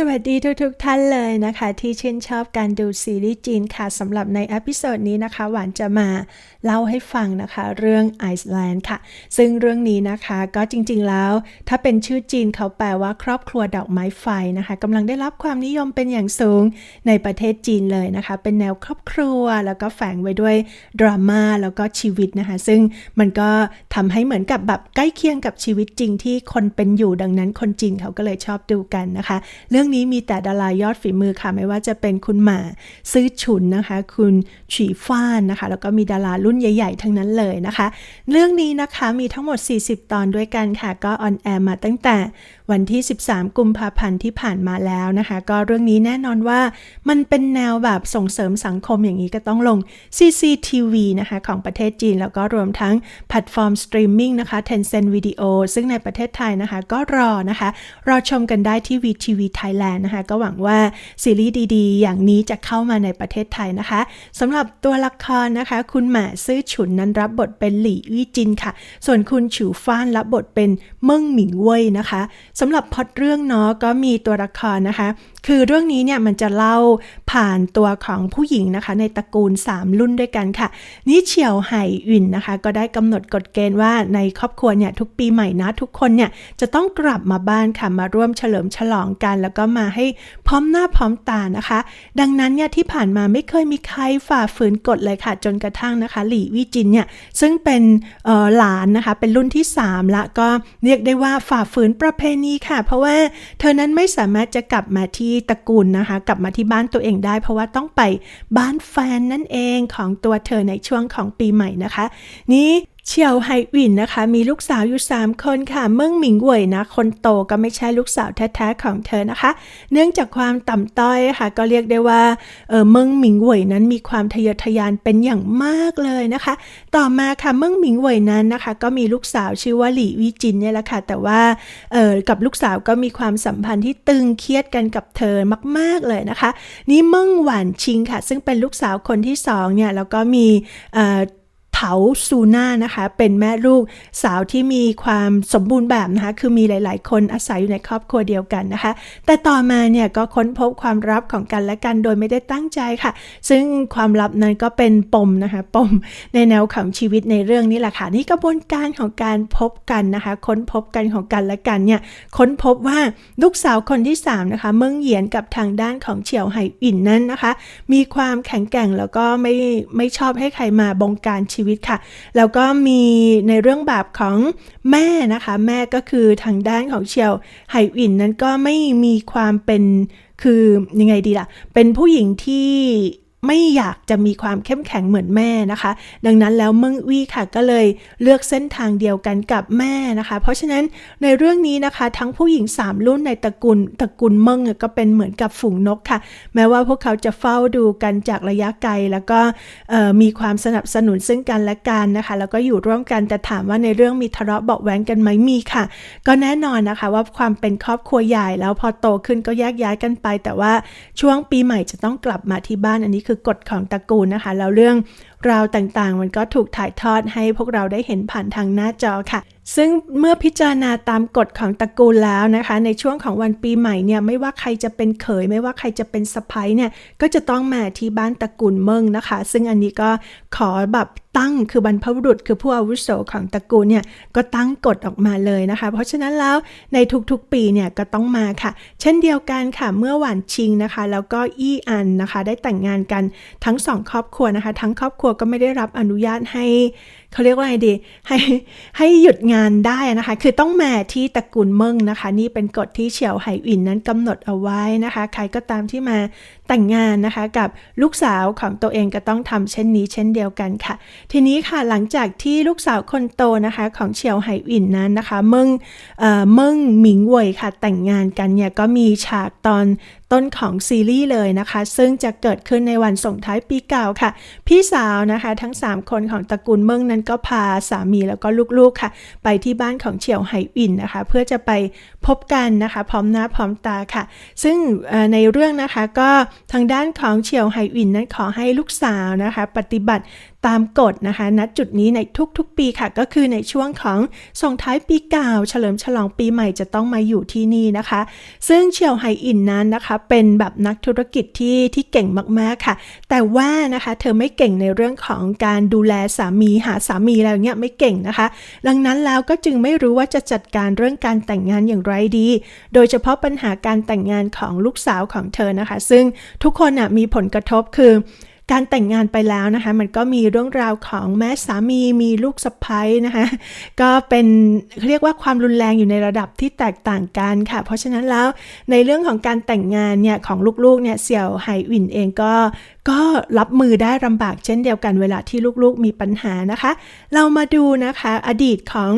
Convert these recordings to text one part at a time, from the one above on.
สวัสดีทุกๆทท่านเลยนะคะ ที่ชื่นชอบการดูซีรีส์จีนค่ะสำหรับในอพิโซดนี้นะคะ หวานจะมาเล่าให้ฟังนะคะ เรื่องไอซ์แลนด์ค่ะ ซึ่งเรื่องนี้นะคะก็จริงๆแล้ว ถ้าเป็นชื่อจีนเขาแปลว่าครอบครัวดอกไม้ไฟนะคะกำลังได้รับความนิยมเป็นอย่างสูงในประเทศจีนเลยนะคะ เป็นแนวครอบครัวแล้วก็แฝงไว้ด้วยดราม่าแล้วก็ชีวิตนะคะ ซึ่งมันก็ทำให้เหมือนกับแบบใกล้เคียงกับชีวิตจริงที่คนเป็นอยู่ดังนั้น คนจีนเขาก็เลยชอบดูกันนะคะ เรื่องื่องนี้มีแต่ดารายอดฝีมือค่ะ ไม่ว่าจะเป็นคุณหมาซื้อฉุนนะคะ คุณฉีฟ้านนะคะ แล้วก็มีดารารุ่นใหญ่ ๆ ทั้งนั้นเลยนะคะ เรื่องนี้นะคะมีทั้งหมด 40 ตอนด้วยกันค่ะ ก็ออนแอร์มาตั้งแต่วันที่ 13 กุมภาพันธ์ที่ผ่านมาแล้วนะคะ ก็เรื่องนี้แน่นอนว่ามันเป็นแนวแบบส่งเสริมสังคมอย่างนี้ก็ต้องลง CCTV นะคะของประเทศจีน แล้วก็รวมทั้งแพลตฟอร์มสตรีมมิ่งนะคะ Tencent Video ซึ่งในประเทศไทยนะคะ ก็รอนะคะ รอชมกันได้ที่ VTV Thailand นะคะ ก็หวังว่าซีรีส์ดีๆ อย่างนี้จะเข้ามาในประเทศไทยนะคะสำหรับตัวละครนะคะ คุณหมาซื่อฉุนนั้นรับบทเป็นหลี่วี่จินค่ะ ส่วนคุณฉูฟ้านรับบทเป็นเมิ่งหมิงเว่ยนะคะสำหรับพอดเรื่องเนาะก็มีตัวละครนะคะ คือเรื่องนี้เนี่ยมันจะเล่าผ่านตัวของผู้หญิงนะคะ ในตระกูล 3 รุ่นด้วยกันค่ะ นี่เฉียวไห่อินนะคะ ก็ได้กำหนดกฎเกณฑ์ว่าในครอบครัวเนี่ยทุกปีใหม่นะทุกคนเนี่ยจะต้องกลับมาบ้านค่ะมาร่วมเฉลิมฉลองกัน แล้วก็มาให้พร้อมหน้าพร้อมตานะคะ ดังนั้นเนี่ยที่ผ่านมาไม่เคยมีใครฝ่าฝืนกฎเลยค่ะ จนกระทั่งนะคะหลี่วิจินเนี่ยซึ่งเป็นหลานนะคะเป็นรุ่นที่ 3 ละก็เรียกได้ว่าฝ่าฝืนประเพณีค่ะ เพราะว่าเธอนั้นไม่สามารถจะกลับมาที่ตระกูลนะคะ กลับมาที่บ้านตัวเองได้ เพราะว่าต้องไปบ้านแฟนนั่นเองของตัวเธอในช่วงของปีใหม่นะคะ นี้ เชียวไฮวินนะคะ มีลูกสาวอยู่ 3 คนค่ะ เมิ่งหมิงเว่ยนะ คนโตก็ไม่ใช่ลูกสาวแท้ๆของเธอนะคะ เนื่องจากความต่ำต้อยค่ะ ก็เรียกได้ว่าเออเมิ่งหมิงเว่ยนั้นมีความทะเยอทะยานเป็นอย่างมากเลยนะคะ ต่อมาค่ะเมิ่งหมิงเว่ยนั้นนะคะ ก็มีลูกสาวชื่อว่าหลี่วิจินเนี่ยแหละค่ะ แต่ว่าเออกับลูกสาวก็มีความสัมพันธ์ที่ตึงเครียดกันกับเธอมาก ๆเลยนะคะ นี่เมิ่งหวานชิงค่ะ ซึ่งเป็นลูกสาวคนที่สองเนี่ยแล้วก็มีเออ เถาซูน่านะคะ เป็นแม่ลูกสาวที่มีความสมบูรณ์แบบนะคะ คือมีหลาย ๆ คนอาศัยอยู่ในครอบครัวเดียวกันนะคะ แต่ต่อมาเนี่ยก็ค้นพบความลับของกันและกันโดยไม่ได้ตั้งใจค่ะ ซึ่งความลับนั้นก็เป็นปมนะคะ ปมในแนวของชีวิตในเรื่องนี้แหละค่ะ นี่กระบวนการของการพบกันนะคะ ค้นพบกันของกันและกันเนี่ย ค้นพบว่าลูกสาวคนที่3นะคะ เมืองเหยียนกับทางด้านของเฉียวไห่อินนั้นนะคะ มีความแข็งแกร่งแล้วก็ไม่ไม่ชอบให้ใครมาบงการชีวิตค่ะ แล้วก็มีในเรื่องแบบของแม่นะคะ แม่ก็คือทางด้านของเชียวไห่อินนั้นก็ไม่มีความเป็นคือยังไงดีล่ะ เป็นผู้หญิงที่ ไม่อยากจะมีความเข้มแข็งเหมือนแม่นะคะ ดังนั้นแล้วเมิงวี่ค่ะก็เลยเลือกเส้นทางเดียวกันกับแม่นะคะ เพราะฉะนั้นในเรื่องนี้นะคะ ทั้งผู้หญิง 3 รุ่นในตระกูลตระกูลเมิงก็เป็นเหมือนกับฝูงนกค่ะ แม้ว่าพวกเขาจะเฝ้าดูกันจากระยะไกล แล้วก็มีความสนับสนุนซึ่งกันและกันนะคะ แล้วก็อยู่ร่วมกันแต่ถามว่าในเรื่องมีทะเลาะเบาแหวงกันไหมมีค่ะ ก็แน่นอนนะคะว่าความเป็นครอบครัวใหญ่แล้วพอโตขึ้นก็แยกย้ายกันไป แต่ว่าช่วงปีใหม่จะต้องกลับมาที่บ้านอันนี้คือกฎของตระกูลนะคะ แล้วเรื่อง ราวต่างๆ มันก็ถูกถ่ายทอดให้พวกเราได้เห็นผ่านทางหน้าจอค่ะ ซึ่งเมื่อพิจารณาตามกฎของตระกูลแล้วนะคะ ในช่วงของวันปีใหม่เนี่ยไม่ว่าใครจะเป็นเขย ไม่ว่าใครจะเป็นสะพ้ยเนี่ยก็จะต้องมาที่บ้านตระกูลเมิงนะคะ ซึ่งอันนี้ก็ขอแบบตั้งคือบรรพบุรุษ คือผู้อาวุโสของตระกูลเนี่ยก็ตั้งกฎออกมาเลยนะคะ เพราะฉะนั้นแล้วในทุกๆปีเนี่ยก็ต้องมาค่ะ เช่นเดียวกันค่ะเมื่อหวานชิงนะคะ แล้วก็อี้อันนะคะ ได้แต่งงานกันทั้งสองครอบครัวนะคะ ทั้งครอบครัวก็ไม่ได้รับอนุญาตให้ เขาเรียกว่าไงดี ให้ให้หยุดงานได้นะคะ คือต้องมาที่ตระกูลเมิงนะคะ นี่เป็นกฎที่เฉียวไหอินนั้นกำหนดเอาไว้นะคะ ใครก็ตามที่มาแต่งงานนะคะ กับลูกสาวของตัวเองก็ต้องทำเช่นนี้ เช่นเดียวกันค่ะ ทีนี้ค่ะหลังจากที่ลูกสาวคนโตนะคะ ของเฉียวไหอินนั้นนะคะเมิงเอ่อเมิงหมิงเว่ยค่ะ แต่งงานกันเนี่ยก็มีฉากตอนต้นของซีรีส์เลยนะคะ ซึ่งจะเกิดขึ้นในวันส่งท้ายปีเก่าค่ะ พี่สาวนะคะ ทั้ง 3 คนของตระกูลเมิงนั้นก็พาสามีแล้วก็ลูกๆค่ะ ไปที่บ้านของเฉียวไหอินนะคะ เพื่อจะไปพบกันนะคะ พร้อมหน้าพร้อมตาค่ะ ซึ่งในเรื่องนะคะก็ทางด้านของเฉียวไหอินนั้นขอให้ลูกสาวนะคะ ปฏิบัติ ตามกฎนะคะณจุดนี้ในทุกๆ ปีค่ะ ก็คือในช่วงของส่งท้ายปีเก่าเฉลิมฉลองปีใหม่จะต้องมาอยู่ที่นี่นะคะ ซึ่งเชียวไฮอินนั้นนะคะ เป็นแบบนักธุรกิจที่ที่เก่งมากๆค่ะ แต่ว่านะคะเธอไม่เก่งในเรื่องของการดูแลสามีหาสามีอะไรเงี้ยไม่เก่งนะคะ ดังนั้นแล้วก็จึงไม่รู้ว่าจะจัดการเรื่องการแต่งงานอย่างไรดี โดยเฉพาะปัญหาการแต่งงานของลูกสาวของเธอนะคะ ซึ่งทุกคนมีผลกระทบคือ การแต่งงานไปแล้วนะคะ มันก็มีเรื่องราวของแม่สามีมีลูกสะใภ้นะคะ ก็เป็นเรียกว่าความรุนแรงอยู่ในระดับที่แตกต่างกันค่ะ เพราะฉะนั้นแล้วในเรื่องของการแต่งงานเนี่ยของลูกๆเนี่ยเสี่ยวไฮวินเองก็ก็รับมือได้ลำบากเช่นเดียวกันเวลาที่ลูกๆมีปัญหานะคะ เรามาดูนะคะอดีตของ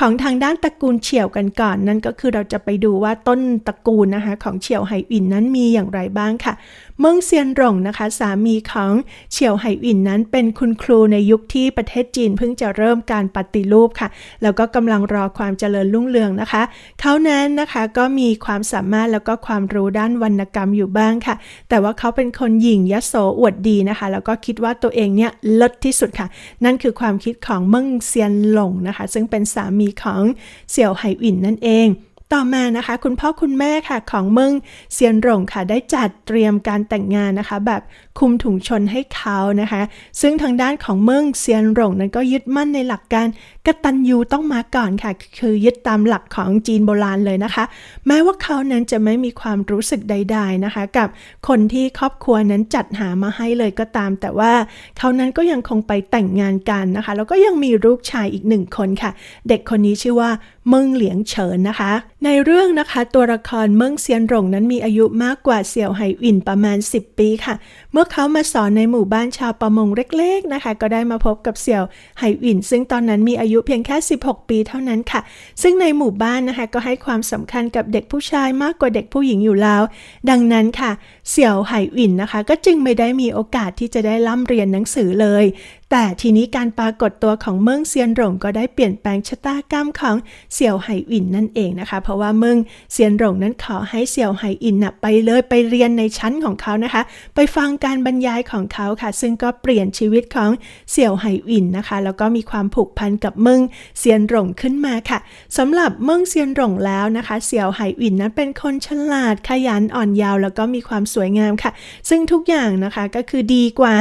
ของทางด้านตระกูลเฉียวกันก่อน นั่นก็คือเราจะไปดูว่าต้นตระกูลนะคะของเฉียวไหอินนั้นมีอย่างไรบ้างค่ะ เมิงเซียนหลงนะคะ สามีของเฉียวไหอินนั้นเป็นคุณครูในยุคที่ประเทศจีนเพิ่งจะเริ่มการปฏิรูปค่ะ แล้วก็กำลังรอความเจริญรุ่งเรืองนะคะ เขานั้นนะคะก็มีความสามารถแล้วก็ความรู้ด้านวรรณกรรมอยู่บ้างค่ะ แต่ว่าเขาเป็นคนหยิ่งยโสอวดดีนะคะ แล้วก็คิดว่าตัวเองเนี่ยเลิศที่สุดค่ะ นั่นคือความคิดของเมิงเซียนหลงนะคะ ซึ่งเป็นสามีของเสี่ยวไหอินนั่นเอง ต่อมานะคะ คุณพ่อคุณแม่ค่ะของเมืองเซียนหลงค่ะ ได้จัดเตรียมการแต่งงานนะคะ แบบคุมถุงชนให้เขานะคะ ซึ่งทางด้านของเมิงเซียนหลงนั้นก็ยึดมั่นในหลักการกตัญญูต้องมาก่อนค่ะ คือยึดตามหลักของจีนโบราณเลยนะคะ แม้ว่าเขานั้นจะไม่มีความรู้สึกใด ๆนะคะ กับคนที่ครอบครัวนั้นจัดหามาให้เลยก็ตาม แต่ว่าเขานั้นก็ยังคงไปแต่งงานกันนะคะ แล้วก็ยังมีลูกชายอีกหนึ่งคนค่ะ เด็กคนนี้ชื่อว่าเมิงเหลียงเฉินนะคะ ในเรื่องนะคะตัวละครเมิงเซียนหลงนั้นมีอายุมากกว่าเสี่ยวไหอินประมาณ 10 ปีค่ะ เมื่อเขามาสอนในหมู่บ้านชาวประมงเล็กๆนะคะ ก็ได้มาพบกับเสี่ยวไหอิน ซึ่งตอนนั้นมีอายุเพียงแค่ 16 ปีเท่านั้นค่ะ ซึ่งในหมู่บ้านนะคะก็ให้ความสำคัญกับเด็กผู้ชายมากกว่าเด็กผู้หญิงอยู่แล้ว ดังนั้นค่ะ เสี่ยวไหอินนะคะ ก็จึงไม่ได้มีโอกาสที่จะได้ร่ำเรียนหนังสือเลย แต่ทีนี้การปรากฏตัวของเมิงเซียนหลงก็ได้เปลี่ยนแปลงชะตากรรมของเสี่ยวไหอินนั่นเองนะคะ เพราะว่าเมิงเซียนหลงนั้นขอให้เสี่ยวไหอินนะไปเลยไปเรียนในชั้นของเขานะคะ ไปฟังการบรรยายของเขาค่ะ ซึ่งก็เปลี่ยนชีวิตของเสี่ยวไหอินนะคะ แล้วก็มีความผูกพันกับเมิงเซียนหลงขึ้นมาค่ะสำหรับเมิงเซียนหลงแล้วนะคะ เสี่ยวไหอินนั้นเป็นคนฉลาดขยันอ่อนยาว แล้วก็มีความสวยงามค่ะ ซึ่งทุกอย่างนะคะก็คือดีกว่า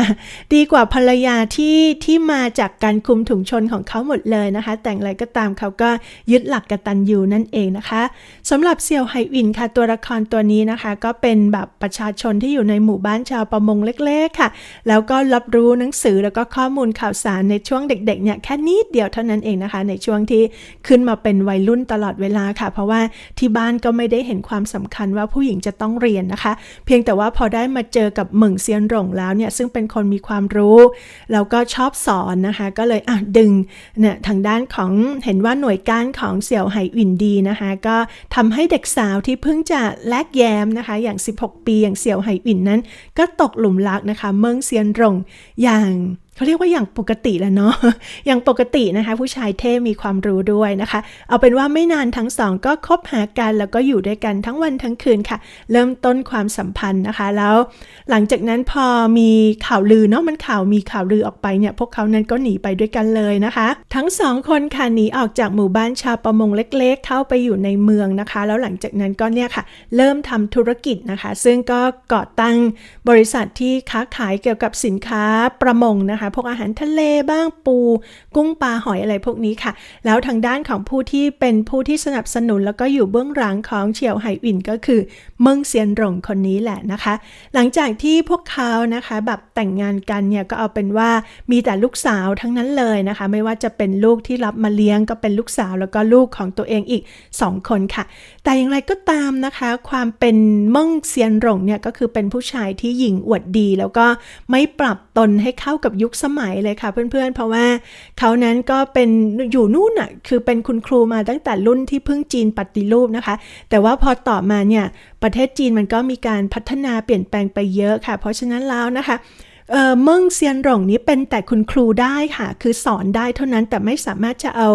ดีกว่าภรรยาที่ที่มาจากการคุมถุงชนของเขาหมดเลยนะคะ แต่งอะไรก็ตามเขาก็ยึดหลักกตัญญูนั่นเองนะคะสำหรับเซียวไหอินค่ะตัวละครตัวนี้นะคะ ก็เป็นแบบประชาชนที่อยู่ในหมู่บ้านชาวประมงเล็กๆค่ะ แล้วก็รับรู้หนังสือแล้วก็ข้อมูลข่าวสารในช่วงเด็กๆเนี่ยแค่นิดเดียวเท่านั้นเองนะคะ ในช่วงที่ขึ้นมาเป็นวัยรุ่นตลอดเวลาค่ะ เพราะว่าที่บ้านก็ไม่ได้เห็นความสำคัญว่าผู้หญิงจะต้องเรียนนะคะ เพียงแต่ว่าพอได้มาเจอกับเหมิงเซียนหลงแล้วเนี่ยซึ่งเป็นคนมีความรู้ แล้วก็ชอบสอนนะคะ ก็เลยอะดึงเนี่ยทางด้านของเห็นว่าหน่วยก้านของเสี่ยวไหอินดีนะคะ ก็ทำให้เด็กสาวที่เพิ่งจะแลกแย้มนะคะ อย่าง 16 ปีอย่างเสี่ยวไหอินนั้น ก็ตกหลุมรักนะคะ เมืองเซียนหลงอย่าง เขาเรียกว่าอย่างปกติแล้วเนาะอย่างปกตินะคะ ผู้ชายเท่มีความรู้ด้วยนะคะ เอาเป็นว่าไม่นานทั้งสองก็คบหากันแล้วก็อยู่ด้วยกันทั้งวันทั้งคืนค่ะ เริ่มต้นความสัมพันธ์นะคะ แล้วหลังจากนั้นพอมีข่าวลือเนาะมันข่าวมีข่าวลือออกไปเนี่ยพวกเขานั้นก็หนีไปด้วยกันเลยนะคะ ทั้งสองคนค่ะหนีออกจากหมู่บ้านชาวประมงเล็ก ๆ เข้าไปอยู่ในเมืองนะคะ แล้วหลังจากนั้นก็เนี่ยค่ะ เริ่มทำธุรกิจนะคะ ซึ่งก็ก่อตั้งบริษัทที่ค้าขายเกี่ยวกับสินค้าประมงนะคะพวกอาหารทะเลบ้างปู กุ้งปลาหอยอะไรพวกนี้ค่ะ แล้วทางด้านของผู้ที่เป็นผู้ที่สนับสนุน แล้วก็อยู่เบื้องหลังของเฉียวไหอินก็คือเมิงเซียนหลงคนนี้แหละนะคะ หลังจากที่พวกเขานะคะแบบแต่งงานกันเนี่ยก็เอาเป็นว่ามีแต่ลูกสาวทั้งนั้นเลยนะคะ ไม่ว่าจะเป็นลูกที่รับมาเลี้ยงก็เป็นลูกสาว แล้วก็ลูกของตัวเองอีก 2 คนค่ะ แต่อย่างไรก็ตามนะคะ ความเป็นมิงเซียนหลงเนี่ยก็คือเป็นผู้ชายที่หญิงอวดดี แล้วก็ไม่ปรับตนให้เข้ากับยุคสมัยเลยค่ะเพื่อนๆเพราะว่าเขานั้นก็เป็นอยู่นู่นอะคือเป็นคุณครูมาตั้งแต่รุ่นที่เพิ่งจีนปฏิรูปนะคะ แต่ว่าพอต่อมาเนี่ยประเทศจีนมันก็มีการพัฒนาเปลี่ยนแปลงไปเยอะค่ะ เพราะฉะนั้นแล้วนะคะ เออเมิ่งเซียนหลงนี้เป็นแต่คุณครูได้ค่ะ คือสอนได้เท่านั้นแต่ไม่สามารถจะเอา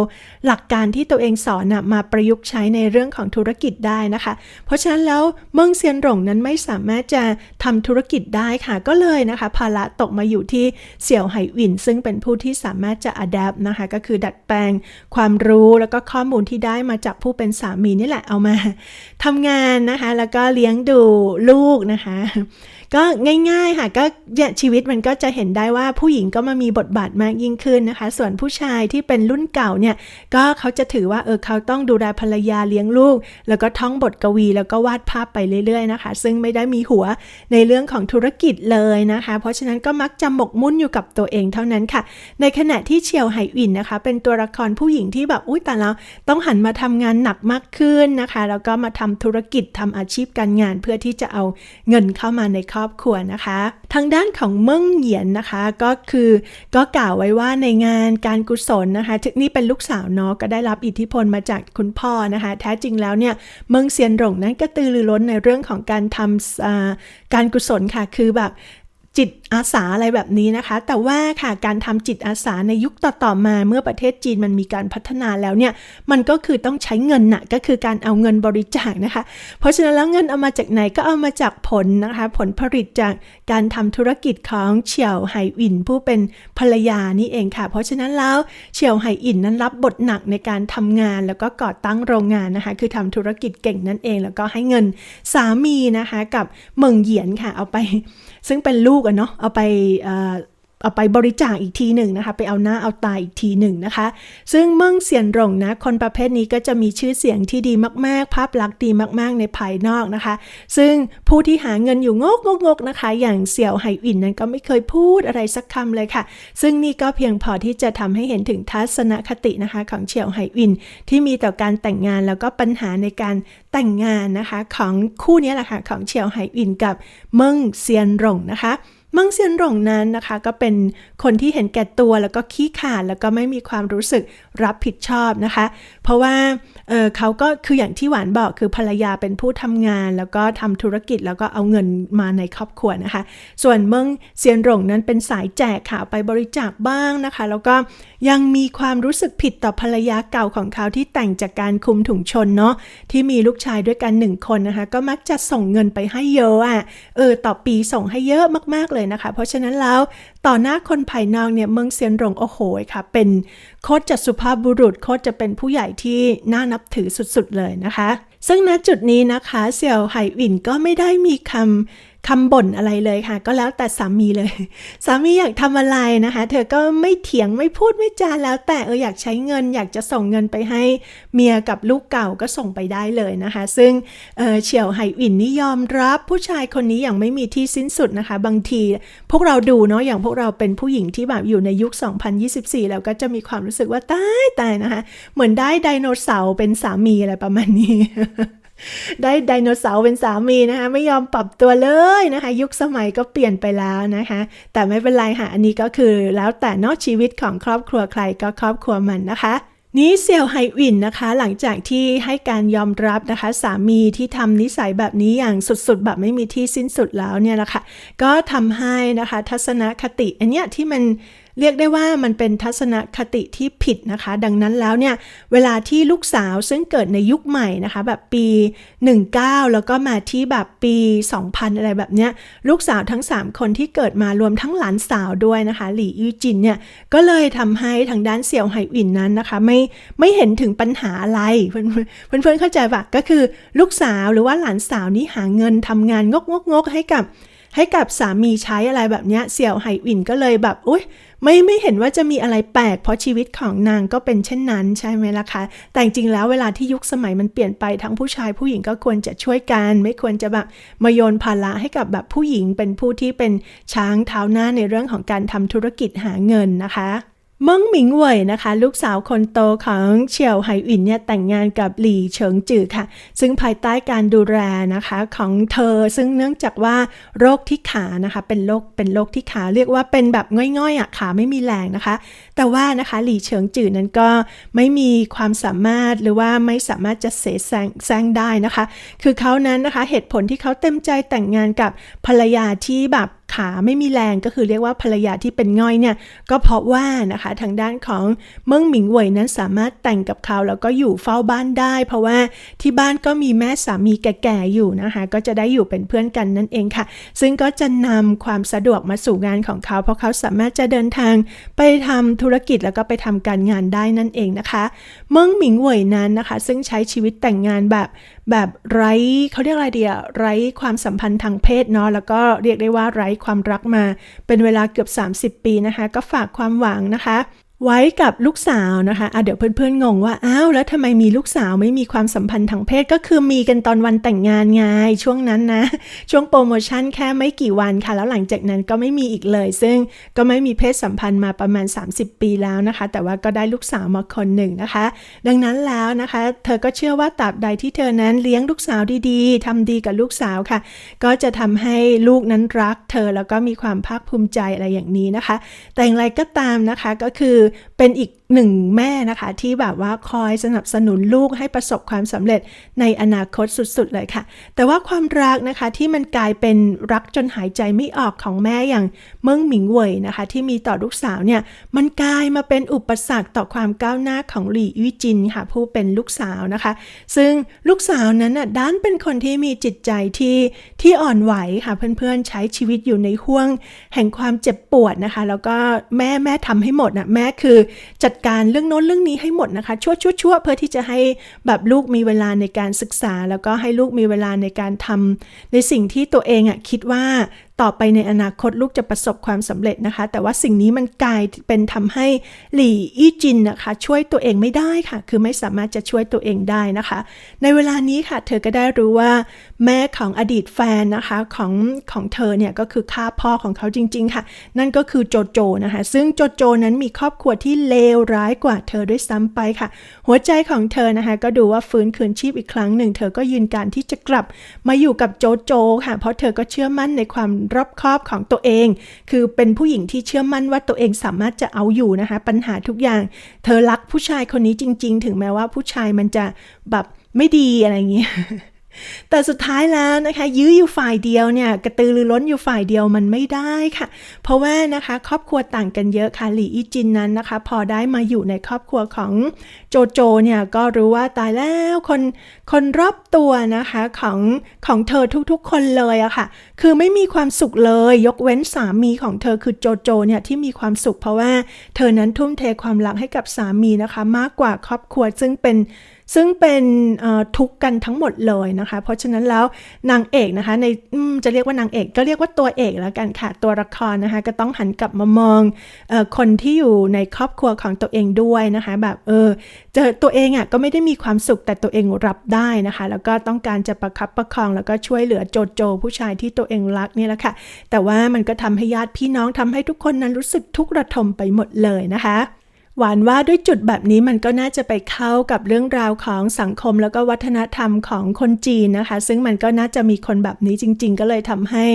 หลักการที่ตัวเองสอนนะมาประยุกต์ใช้ในเรื่องของธุรกิจได้นะคะ เพราะฉะนั้นแล้วเมิ่งเซียนหลงนั้นไม่สามารถจะทำธุรกิจได้ค่ะ ก็เลยนะคะภาระตกมาอยู่ที่เสี่ยวไหหวิน ซึ่งเป็นผู้ที่สามารถจะ adapt นะคะก็คือดัดแปลงความรู้แล้วก็ข้อมูลที่ได้มาจากผู้เป็นสามีนี่แหละเอามาทำงานนะคะ แล้วก็เลี้ยงดูลูกนะคะ ก็ง่าย ๆ ค่ะ ก็ชีวิตมันก็จะเห็นได้ว่าผู้หญิงก็มามีบทบาทมากยิ่งขึ้นนะคะ ส่วนผู้ชายที่เป็นรุ่นเก่าเนี่ยก็เขาจะถือว่าเออเขาต้องดูแลภรรยาเลี้ยงลูก แล้วก็ท่องบทกวี แล้วก็วาดภาพไปเรื่อย ๆ นะคะ ซึ่งไม่ได้มีหัวในเรื่องของธุรกิจเลยนะคะ เพราะฉะนั้นก็มักจะหมกมุ่นอยู่กับตัวเองเท่านั้นค่ะ ในขณะที่เชียวไหหวินนะคะ เป็นตัวละครผู้หญิงที่แบบอุ้ยแต่แล้วต้องหันมาทำงานหนักมากขึ้นนะคะแล้วก็มาทำธุรกิจทำอาชีพการงานเพื่อที่จะเอาเงินเข้ามาในครอบครัวนะคะ ทางด้านของเมิ่งเหยียนนะคะก็คือก็กล่าวไว้ว่าในงานการกุศลนะคะนี่เป็นลูกสาวเนาะก็ได้รับอิทธิพลมาจากคุณพ่อนะคะ แท้จริงแล้วเนี่ยเมืองเซียนหลงนั้นก็ตือรือร้นในเรื่องของการทำการกุศลค่ะ คือแบบจิต อาสาอะไรแบบนี้นะคะ แต่ว่าค่ะการทำจิตอาสาในยุคต่อๆมาเมื่อประเทศจีนมันมีการพัฒนาแล้วเนี่ยมันก็คือต้องใช้เงินนะก็คือการเอาเงินบริจาคนะคะ เพราะฉะนั้นแล้วเงินเอามาจากไหนก็เอามาจากผลนะคะ ผลผลิตจากการทำธุรกิจของเฉียวไหอินผู้เป็นภรรยานี่เองค่ะ เพราะฉะนั้นแล้วเฉียวไหอินนั้นรับบทหนักในการทำงานแล้วก็ก่อตั้งโรงงานนะคะ คือทำธุรกิจเก่งนั่นเอง แล้วก็ให้เงินสามีนะคะ กับเมิงเหยียนค่ะเอาไป ซึ่งเป็นลูกอะเนาะเอาไปเอาไปบริจาคอีกทีหนึ่งนะคะ ไปเอาหน้าเอาตายอีกทีหนึ่งนะคะ ซึ่งเมิ่งเสียนหลงนะ คนประเภทนี้ก็จะมีชื่อเสียงที่ดีมากๆ ภาพลักษณ์ดีมากๆ ในภายนอกนะคะ ซึ่งผู้ที่หาเงินอยู่งกงกงกนะคะ อย่างเสี่ยวไหอินนั้นก็ไม่เคยพูดอะไรสักคำเลยค่ะ ซึ่งนี่ก็เพียงพอที่จะทำให้เห็นถึงทัศนคตินะคะของเฉียวไหอินที่มีต่อการแต่งงานแล้วก็ปัญหาในการแต่งงานนะคะ ของคู่นี้แหละค่ะของเฉียวไหอินกับเมิ่งเซียนหลงนะคะ มังเซียนหลงนั้นนะคะ ก็เป็นคนที่เห็นแก่ตัวแล้วก็ขี้ขาดแล้วก็ไม่มีความรู้สึกรับผิดชอบนะคะ เพราะว่า เเขาก็คืออย่างที่หวานบอกคือภรรยาเป็นผู้ทำงาน แล้วก็ทำธุรกิจแล้วก็เอาเงินมาในครอบครัวนะคะ ส่วนเมิงเซียนหลงนั้นเป็นสายแจกค่ะไปบริจาคบ้างนะคะ แล้วก็ยังมีความรู้สึกผิดต่อภรรยาเก่าของเขาที่แต่งจากการคุมถุงชนเนาะที่มีลูกชายด้วยกันหนึ่งคนนะคะ ก็มักจะส่งเงินไปให้เยอะอะเออต่อปีส่งให้เยอะมากๆเลยนะคะ เพราะฉะนั้นแล้วต่อหน้าคนภายนอกเนี่ยเมืองเซียนหลงโอ้โหค่ะ เป็นโคตรจะสุภาพบุรุษโคตรจะเป็นผู้ใหญ่ที่น่านับถือสุดๆเลยนะคะ ซึ่งณจุดนี้นะคะเสี่ยวไหหวินก็ไม่ได้มีคำ คำบ่นอะไรเลยค่ะ ก็แล้วแต่สามีเลย สามีอยากทำอะไรนะคะ เธอก็ไม่เถียงไม่พูดไม่จาแล้วแต่เอออยากใช้เงิน อยากจะส่งเงินไปให้เมียกับลูกเก่าก็ส่งไปได้เลยนะคะ ซึ่งเเฉียวไหอินนี่ยอมรับผู้ชายคนนี้อย่างไม่มีที่สิ้นสุดนะคะ บางทีพวกเราดูเนาะอย่างพวกเราเป็นผู้หญิงที่แบบอยู่ในยุค 2024 แล้วก็จะมีความรู้สึกว่าตายตายนะคะ เหมือนได้ไดโนเสาร์เป็นสามีอะไรประมาณนี้ ได้ไดโนเสาร์เป็นสามีนะคะไม่ยอมปรับตัวเลยนะคะ ยุคสมัยก็เปลี่ยนไปแล้วนะคะ แต่ไม่เป็นไรค่ะ อันนี้ก็คือแล้วแต่นอกชีวิตของครอบครัวใครก็ครอบครัวมันนะคะนี้เซียวไฮวินนะคะ หลังจากที่ให้การยอมรับนะคะ สามีที่ทำนิสัยแบบนี้อย่างสุดๆ แบบไม่มีที่สิ้นสุดแล้วเนี่ยแหละค่ะก็ทำให้นะคะ ทัศนคติอันเนี้ยที่มัน เรียกได้ว่ามันเป็นทัศนคติที่ผิดนะคะ ดังนั้นแล้วเนี่ยเวลาที่ลูกสาวซึ่งเกิดในยุคใหม่นะคะ แบบปี 19 แล้วก็มาที่แบบปี 2000 อะไรแบบเนี้ยลูกสาวทั้ง 3 คนที่เกิดมารวมทั้งหลานสาวด้วยนะคะหลี่ยูจินเนี่ยก็เลยทำให้ทางด้านเสี่ยวไหอินนั้นนะคะไม่ไม่เห็นถึงปัญหาอะไรเพื่อนเพื่อนเข้าใจปะก็คือลูกสาวหรือว่าหลานสาวนี้หาเงินทำงานงกงกงกให้กับให้กับสามีใช้อะไรแบบเนี้ยเสี่ยวไห่อินก็เลยแบบ อุ้ย ไม่ไม่เห็นว่าจะมีอะไรแปลก เพราะชีวิตของนางก็เป็นเช่นนั้นใช่ไหมล่ะคะ แต่จริงแล้วเวลาที่ยุคสมัยมันเปลี่ยนไปทั้งผู้ชายผู้หญิงก็ควรจะช่วยกัน ไม่ควรจะแบบมาโยนภาระให้กับแบบผู้หญิงเป็นผู้ที่เป็นช้างเท้าหน้าในเรื่องของการทำธุรกิจหาเงินนะคะ เมิงหมิงเว่ยนะคะ ลูกสาวคนโตของเฉียวไหอินเนี่ยแต่งงานกับหลี่เฉิงจือค่ะ ซึ่งภายใต้การดูแลนะคะของเธอซึ่งเนื่องจากว่าโรคที่ขานะคะ เป็นโรคเป็นโรคที่ขาเรียกว่าเป็นแบบง่อยๆอะขาไม่มีแรงนะคะ แต่ว่านะคะหลี่เฉิงจือนั้นก็ไม่มีความสามารถหรือว่าไม่สามารถจะเสแสร้งแซงได้นะคะ คือเขานั้นนะคะเหตุผลที่เขาเต็มใจแต่งงานกับภรรยาที่แบบ ขาไม่มีแรงก็คือเรียกว่าภรรยาที่เป็นง่อยเนี่ยก็เพราะว่านะคะทางด้านของเมิ่งหมิงเหวยนั้นสามารถแต่งกับเขาแล้วก็อยู่เฝ้าบ้านได้ เพราะว่าที่บ้านก็มีแม่สามีแก่ๆอยู่นะคะก็จะได้อยู่เป็นเพื่อนกันนั่นเองค่ะ ซึ่งก็จะนำความสะดวกมาสู่งานของเขา เพราะเขาสามารถจะเดินทางไปทำธุรกิจแล้วก็ไปทำการงานได้นั่นเองนะคะ เมิ่งหมิงเหวยนั้นนะคะ ซึ่งใช้ชีวิตแต่งงานแบบแบบไร้เขาเรียกอะไรเดียไร้ความสัมพันธ์ทางเพศเนาะแล้วก็เรียกได้ว่าไร้ความรักมาเป็นเวลาเกือบ 30 ปีนะคะ ก็ฝากความหวังนะคะ ไว้กับลูกสาวนะคะะเดี๋ยวเพื่อนๆงงว่าอ้าวแล้วทำไมมีลูกสาวไม่มีความสัมพันธ์ทางเพศก็คือมีกันตอนวันแต่งงานไงช่วงนั้นนะ ช่วงโปรโมชั่นแค่ไม่กี่วันค่ะ แล้วหลังจากนั้นก็ไม่มีอีกเลย ซึ่งก็ไม่มีเพศสัมพันธ์มาประมาณ 30 ปีแล้วนะคะ แต่ว่าก็ได้ลูกสาวมาคนหนึ่งนะคะ ดังนั้นแล้วนะคะ เธอก็เชื่อว่าตราบใดที่เธอนั้นเลี้ยงลูกสาวดีๆทำดีกับลูกสาวค่ะ ก็จะทำให้ลูกนั้นรัก เธอแล้วก็มีความภาคภูมิใจอะไรอย่างนี้นะคะ แต่อย่างไรก็ตามนะคะก็คือเป็นอีก หนึ่งแม่นะคะที่แบบว่าคอยสนับสนุนลูกให้ประสบความสำเร็จในอนาคตสุดๆเลยค่ะ แต่ว่าความรักนะคะที่มันกลายเป็นรักจนหายใจไม่ออกของแม่อย่างเมิ่งหมิงเหวยนะคะ ที่มีต่อลูกสาวเนี่ยมันกลายมาเป็นอุปสรรคต่อความก้าวหน้าของหลี่ยุ้ยจินค่ะผู้เป็นลูกสาวนะคะ ซึ่งลูกสาวนั้นน่ะด้านเป็นคนที่มีจิตใจที่ที่อ่อนไหวค่ะเพื่อนๆใช้ชีวิตอยู่ในห่วง แห่งความเจ็บปวดนะคะ แล้วก็แม่แม่ทำให้หมดนะแม่คือจัดการเรื่องโน้นเรื่องนี้ให้หมดนะคะชั่วชั่วชั่วเพื่อที่จะให้แบบลูกมีเวลาในการศึกษา แล้วก็ให้ลูกมีเวลาในการทำในสิ่งที่ตัวเองอะคิดว่าต่อไปในอนาคตลูกจะประสบความสำเร็จนะคะ แต่ว่าสิ่งนี้มันกลายเป็นทำให้หลี่อี้จินนะคะ ช่วยตัวเองไม่ได้ค่ะ คือไม่สามารถจะช่วยตัวเองได้นะคะ ในเวลานี้ค่ะ เธอก็ได้รู้ว่า แม่ของอดีตแฟนนะคะของของเธอเนี่ยก็คือฆ่าพ่อของเขาจริง ๆ ค่ะ นั่นก็คือโจโจนะคะ ซึ่งโจโจนั้นมีครอบครัวที่เลวร้ายกว่าเธอด้วยซ้ำไปค่ะ หัวใจของเธอนะคะ ก็ดูว่าฟื้นคืนชีพอีกครั้งหนึ่ง เธอก็ยืนการที่จะกลับมาอยู่กับโจโจค่ะ เพราะเธอก็เชื่อมั่นในความรอบคอบของตัวเอง คือเป็นผู้หญิงที่เชื่อมั่นว่าตัวเองสามารถจะเอาอยู่นะคะ ปัญหาทุกอย่าง เธอรักผู้ชายคนนี้จริง ๆ ถึงแม้ว่าผู้ชายมันจะแบบไม่ดีอะไรอย่างเงี้ยแต่สุดท้ายแล้วนะคะ ยื้ออยู่ฝ่ายเดียวเนี่ยกระตือรือร้นอยู่ฝ่ายเดียวมันไม่ได้ค่ะ เพราะว่านะคะ ครอบครัวต่างกันเยอะค่ะหลี่อีจินนั้นนะคะ พอได้มาอยู่ในครอบครัวของ โจโจเนี่ยก็รู้ว่าตายแล้วคนคนรอบตัวนะคะของของเธอทุกๆ คนเลยอะค่ะคือไม่มีความสุขเลยยกเว้นสามีของเธอคือโจโจเนี่ยที่มีความสุขเพราะว่าเธอนั้นทุ่มเทความรักให้กับสามีนะคะ มากกว่าครอบครัวซึ่งเป็นซึ่งเป็นทุกกันทั้งหมดเลยนะคะ เพราะฉะนั้นแล้วนางเอกนะคะในจะเรียกว่านางเอกก็เรียกว่าตัวเอกแล้วกันค่ะ ตัวละครนะคะก็ต้องหันกลับมามองออคนที่อยู่ในครอบครัวของตัวเองด้วยนะคะ แบบเออ เจอตัวเองอะ่ะก็ไม่ได้มีความสุขแต่ตัวเองรับได้นะคะ แล้วก็ต้องการจะประคับประคอง แล้วก็ช่วยเหลือโจโจ ผู้ชายที่ตัวเองรักนี่แหละค่ะ แต่ว่ามันก็ทำให้ญาติพี่น้องทำให้ทุกคนนั้นรู้สึกทุกข์ระทมไปหมดเลยนะคะหวานว่าด้วยจุดแบบนี้มันก็น่าจะไปเข้ากับเรื่องราวของสังคมแล้วก็วัฒนธรรมของคนจีนนะคะ ซึ่งมันก็น่าจะมีคนแบบนี้จริง ๆ ก็เลยทำให้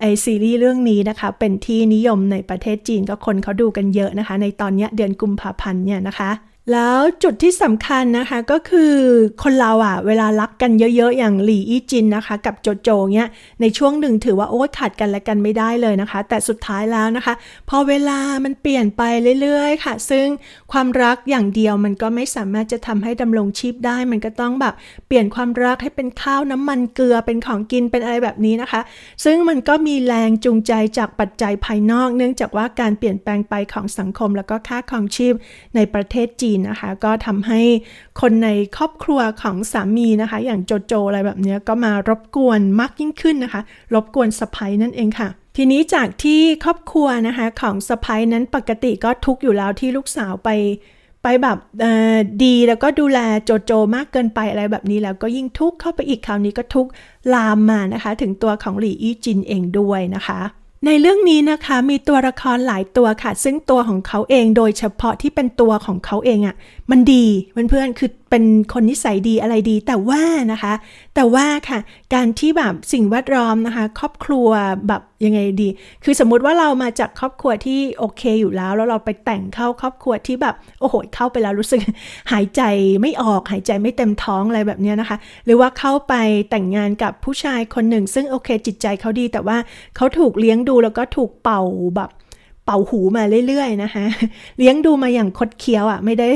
ไอซีรีส์เรื่องนี้นะคะ เป็นที่นิยมในประเทศจีนก็คนเขาดูกันเยอะนะคะ ในตอนนี้เดือนกุมภาพันธ์เนี่ยนะคะ แล้วจุดที่สำคัญนะคะก็คือคนเราอะเวลารักกันเยอะๆ อย่างหลี่อี้จินนะคะ กับโจโจเนี่ยในช่วงหนึ่งถือว่าโอ้ขาดกันและกันไม่ได้เลยนะคะ แต่สุดท้ายแล้วนะคะ พอเวลามันเปลี่ยนไปเรื่อยๆ ค่ะ ซึ่งความรักอย่างเดียวมันก็ไม่สามารถจะทำให้ดำรงชีพได้ มันก็ต้องแบบเปลี่ยนความรักให้เป็นข้าวน้ำมันเกลือเป็นของกินเป็นอะไรแบบนี้นะคะ ซึ่งมันก็มีแรงจูงใจจากปัจจัยภายนอก เนื่องจากว่าการเปลี่ยนแปลงไปของสังคม แล้วก็ค่าครองชีพในประเทศจีนนะคะ ก็ทำให้คนในครอบครัวของสามีนะคะ อย่างโจโจอะไรแบบนี้ก็มารบกวนมากยิ่งขึ้นนะคะ รบกวนสะพ้ยนั่นเองค่ะทีนี้จากที่ครอบครัวนะคะของสะพ้ยนั้นปกติก็ทุกอยู่แล้วที่ลูกสาวไปไปแบบดีแล้วก็ดูแลโจโจมากเกินไปอะไรแบบนี้แล้วก็ยิ่งทุกข์เข้าไปอีกคราวนี้ก็ทุกข์ลามมานะคะ ถึงตัวของหลี่อี้จินเองด้วยนะคะ ในเรื่องนี้นะคะมีตัวละครหลายตัวค่ะ ซึ่งตัวของเขาเองโดยเฉพาะที่เป็นตัวของเขาเองอะ่ะ มันดีเพื่อนๆคือ เป็นคนนิสัยดีอะไรดี แต่ว่านะคะ แต่ว่าค่ะ การที่แบบสิ่งแวดล้อมนะคะ ครอบครัวแบบยังไงดี คือสมมุติว่าเรามาจากครอบครัวที่โอเคอยู่แล้ว แล้วเราไปแต่งเข้าครอบครัวที่แบบโอ้โหเข้าไปแล้วรู้สึกหายใจไม่ออกหายใจไม่เต็มท้องอะไรแบบเนี้ยนะคะ หรือว่าเข้าไปแต่งงานกับผู้ชายคนหนึ่ง ซึ่งโอเคจิตใจเขาดี แต่ว่าเขาถูกเลี้ยงดูแล้วก็ถูกเป่าแบบ ป่าหูมาเรื่อยๆนะคะเลี้ยงดูมาอย่างคดเคี้ยวอะไม่ได้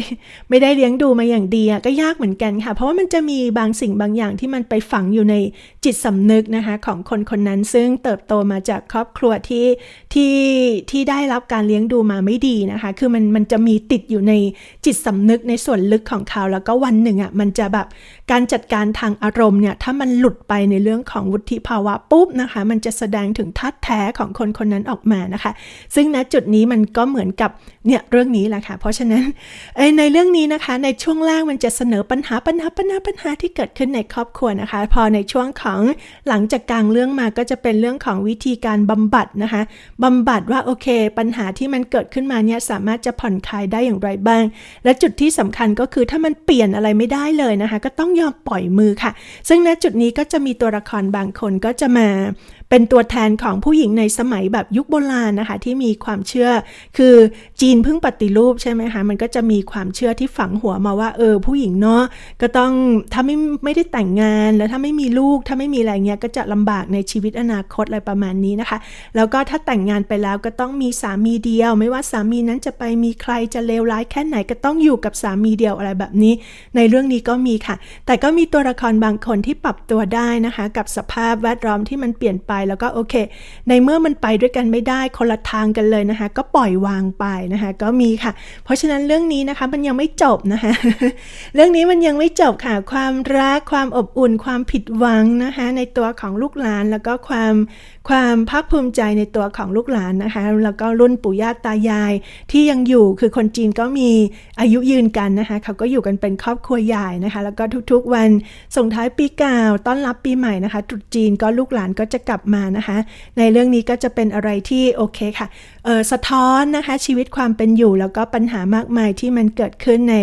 ไม่ได้เลี้ยงดูมาอย่างดีอะก็ยากเหมือนกันค่ะ เพราะว่ามันจะมีบางสิ่งบางอย่างที่มันไปฝังอยู่ในจิตสำนึกนะคะของคนคนนั้นซึ่งเติบโตมาจากครอบครัวที่ที่ที่ได้รับการเลี้ยงดูมาไม่ดีนะคะ คือมันมันจะมีติดอยู่ในจิตสำนึกในส่วนลึกของเขา แล้วก็วันหนึ่งอะมันจะแบบการจัดการทางอารมณ์เนี่ยถ้ามันหลุดไปในเรื่องของวุฒิภาวะปุ๊บนะคะ มันจะแสดงถึงทัดแท้ของคนคนนั้นออกมานะคะ ซึ่งณจุดนี้มันก็เหมือนกับเนี่ยเรื่องนี้แหละค่ะ เพราะฉะนั้นในเรื่องนี้นะคะในช่วงแรกมันจะเสนอปัญหาปัญหาปัญหาปัญหาที่เกิดขึ้นในครอบครัวนะคะ พอในช่วงของหลังจากกลางเรื่องมาก็จะเป็นเรื่องของวิธีการบำบัดนะคะบำบัดว่าโอเค ปัญหาที่มันเกิดขึ้นมาเนี่ยสามารถจะผ่อนคลายได้อย่างไรบ้าง และจุดที่สำคัญก็คือถ้ามันเปลี่ยนอะไรไม่ได้เลยนะคะ ก็ต้องยอมปล่อยมือค่ะ ซึ่งณจุดนี้ก็จะมีตัวละครบางคนก็จะมา เป็นตัวแทนของผู้หญิงในสมัยแบบยุคโบราณนะคะ ที่มีความเชื่อ คือจีนเพิ่งปฏิรูปใช่ไหมคะ มันก็จะมีความเชื่อที่ฝังหัวมาว่า เออ ผู้หญิงเนาะก็ต้องถ้าไม่ไม่ได้แต่งงานแล้วถ้าไม่มีลูกถ้าไม่มีอะไรเงี้ยก็จะลำบากในชีวิตอนาคตอะไรประมาณนี้นะคะ แล้วก็ถ้าแต่งงานไปแล้วก็ต้องมีสามีเดียว ไม่ว่าสามีนั้นจะไปมีใครจะเลวร้ายแค่ไหนก็ต้องอยู่กับสามีเดียวอะไรแบบนี้ ในเรื่องนี้ก็มีค่ะ แต่ก็มีตัวละครบางคนที่ปรับตัวได้นะคะ กับสภาพแวดล้อมที่มันเปลี่ยนไปแล้วก็โอเค ในเมื่อมันไปด้วยกันไม่ได้คนละทางกันเลยนะคะ ก็ปล่อยวางไปนะคะ ก็มีค่ะ เพราะฉะนั้นเรื่องนี้นะคะมันยังไม่จบนะคะ เรื่องนี้มันยังไม่จบค่ะ ความรักความอบอุ่น ความผิดหวังนะคะ ในตัวของลูกหลานแล้วก็ความความภาคภูมิใจในตัวของลูกหลานนะคะ แล้วก็รุ่นปู่ย่าตายายที่ยังอยู่คือคนจีนก็มีอายุยืนกันนะคะเขาก็อยู่กันเป็นครอบครัวใหญ่นะคะ แล้วก็ทุกๆวันส่งท้ายปีเก่าต้อนรับปีใหม่นะคะตรุษจีนก็ลูกหลานก็จะกลับมานะคะ ในเรื่องนี้ก็จะเป็นอะไรที่โอเคค่ะสะท้อนนะคะชีวิตความเป็นอยู่แล้วก็ปัญหามากมายที่มันเกิดขึ้นใน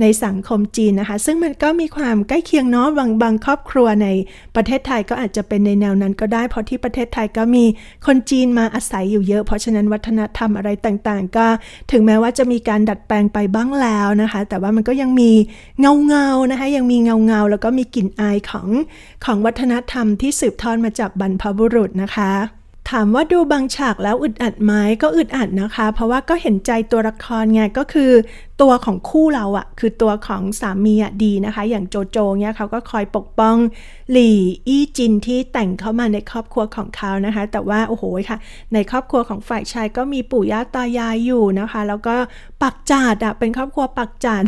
ในสังคมจีนนะคะ ซึ่งมันก็มีความใกล้เคียงเนาะบางบางครอบครัวในประเทศไทยก็อาจจะเป็นในแนวนั้นก็ได้ เพราะที่ประเทศไทยก็มีคนจีนมาอาศัยอยู่เยอะ เพราะฉะนั้นวัฒนธรรมอะไรต่างๆ ก็ถึงแม้ว่าจะมีการดัดแปลงไปบ้างแล้วนะคะ แต่ว่ามันก็ยังมีเงาเงาๆนะคะยังมีเงาเงาๆแล้วก็มีกลิ่นอายของของวัฒนธรรมที่สืบทอดมาจากบรรพบุรุษนะคะ ถามว่าดูบางฉากแล้วอึดอัดไหมก็อึดอัดนะคะ เพราะว่าก็เห็นใจตัวละครไงก็คือตัวของคู่เราอะคือตัวของสามีอะดีนะคะ อย่างโจโจเนี่ยเขาก็คอยปกป้องหลี่อี้จินที่แต่งเข้ามาในครอบครัวของเขานะคะ แต่ว่าโอ้โหค่ะ ในครอบครัวของฝ่ายชายก็มีปู่ย่าตายายอยู่นะคะ แล้วก็ปักจัดอะเป็นครอบครัวปักจัด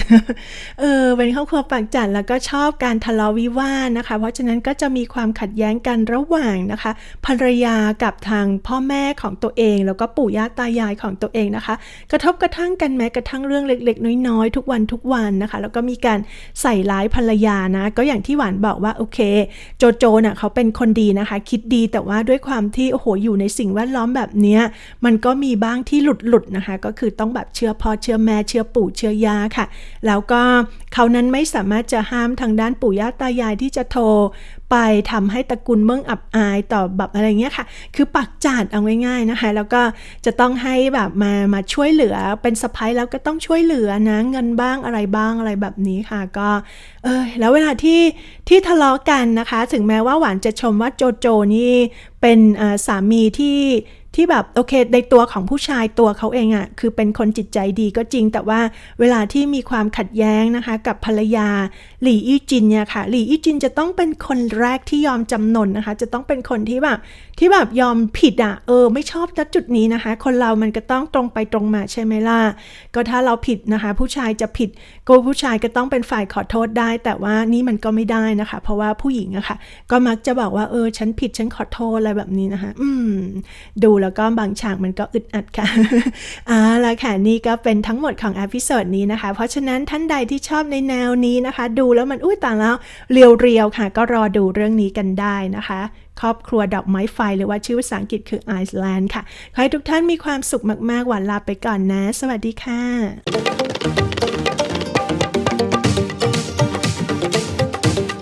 เออเป็นครอบครัวปักจัดแล้วก็ชอบการทะเลาะวิวาทนะคะ เพราะฉะนั้นก็จะมีความขัดแย้งกันระหว่างนะคะภรรยากับทางพ่อแม่ของตัวเอง แล้วก็ปู่ย่าตายายของตัวเองนะคะ กระทบกระทั่งกันแม้กระทั่งเรื่องเล็กๆ น้อยๆ ทุกวันทุกวันนะคะ แล้วก็มีการใส่ร้ายภรรยานะ ก็อย่างที่หวานบอกว่าโอเค โจโจน่ะเขาเป็นคนดีนะคะ คิดดีแต่ว่าด้วยความที่โอ้โหอยู่ในสิ่งแวดล้อมแบบเนี้ยมันก็มีบ้างที่หลุดหลุดๆนะคะ ก็คือต้องแบบเชื่อพ่อเชื่อแม่เชื่อปู่เชื่อยาค่ะ แล้วก็เขานั้นไม่สามารถจะห้ามทางด้านปู่ย่าตายายที่จะโทร ไปทำให้ตระกูลเมืองอับอายต่อแบบอะไรเงี้ยค่ะ คือปักจัดเอาง่ายๆนะคะ แล้วก็จะต้องให้แบบมามาช่วยเหลือเป็นสะพ้ายแล้วก็ต้องช่วยเหลือนะเงินบ้างอะไรบ้างอะไรแบบนี้ค่ะ ก็เออแล้วเวลาที่ที่ทะเลาะกันนะคะ ถึงแม้ว่าหวานจะชมว่าโจโจนี่เป็นสามีที่ ที่แบบโอเค ในตัวของผู้ชายตัวเขาเองอะ่ะคือเป็นคนจิตใจดีก็จริง แต่ว่าเวลาที่มีความขัดแย้งนะคะ กับภรรยาหลี่อี้จินเนี่ยค่ะหลี่อี้จินจะต้องเป็นคนแรกที่ยอมจำนนนะคะ จะต้องเป็นคนที่แบบที่แบบยอมผิดอะ่ะเออ ไม่ชอบณจุดนี้นะคะ คนเรามันก็ต้องตรงไปตรงมาใช่ไหมล่ะก็ถ้าเราผิดนะคะ ผู้ชายจะผิดก็ผู้ชายก็ต้องเป็นฝ่ายขอโทษได้ แต่ว่านี่มันก็ไม่ได้นะคะ เพราะว่าผู้หญิงอะค่ะก็มักจะบอกว่าเออฉันผิดฉันขอโทษอะไรแบบนี้นะคะ อืม ดูแล้วก็บางฉากมันก็อึดอัดค่ะอ่าแล้วค่ะนี่ก็เป็นทั้งหมดของอพิโซดนี้นะคะ เพราะฉะนั้นท่านใดที่ชอบในแนวนี้นะคะ ดูแล้วมันอุ้ยต่างแล้วเรียวๆค่ะ ก็รอดูเรื่องนี้กันได้นะคะ ครอบครัวดอกไม้ไฟหรือว่าชื่อภาษาอังกฤษคือไอซ์แลนด์ค่ะ ขอให้ทุกท่านมีความสุขมากๆหวานลาไปก่อนนะ สวัสดีค่ะ